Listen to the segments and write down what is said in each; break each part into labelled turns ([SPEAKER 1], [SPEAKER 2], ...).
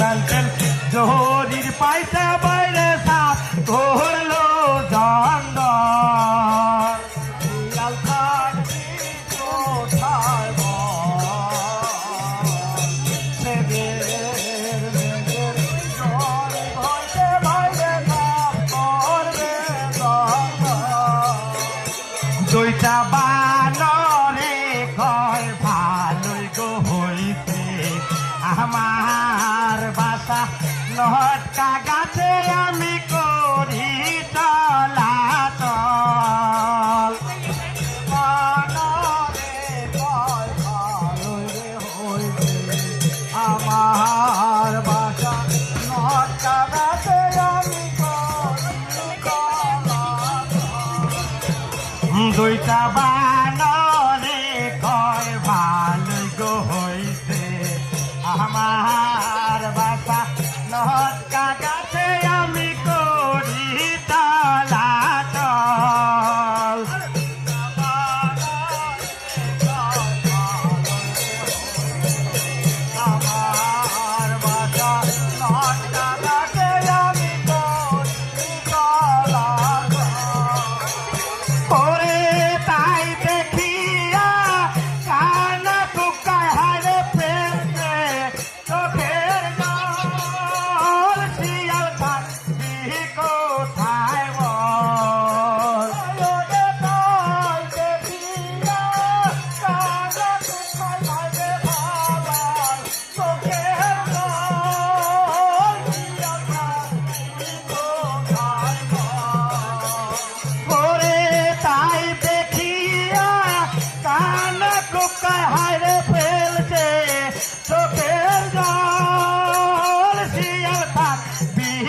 [SPEAKER 1] নানছেন জহরির পাইতে বাইরে সাপ ধরলো দুইটা বানরে কয় ভালোই গো হইতে। আমার বাসা নহটকা গাছে আমি করি চলাচল। আমার বাসা আমি দুইটা বানরে কয় ভালো হইতে আমার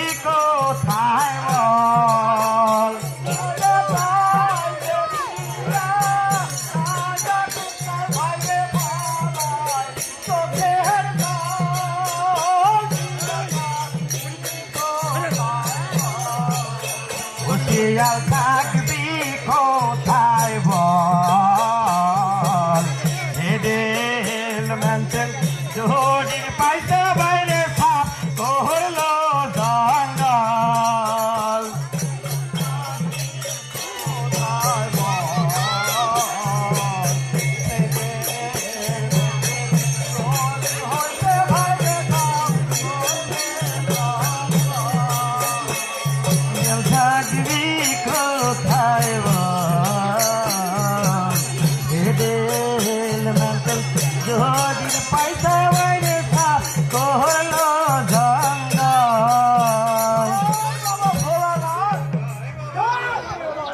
[SPEAKER 1] বুদ্ধি কোথায় বল? হুশিয়ার থাকবি কোথায় বল? এদের মেনশন জোরির থাকবি কোথায় হেডে হেল মেন্টাল জোহাদির পা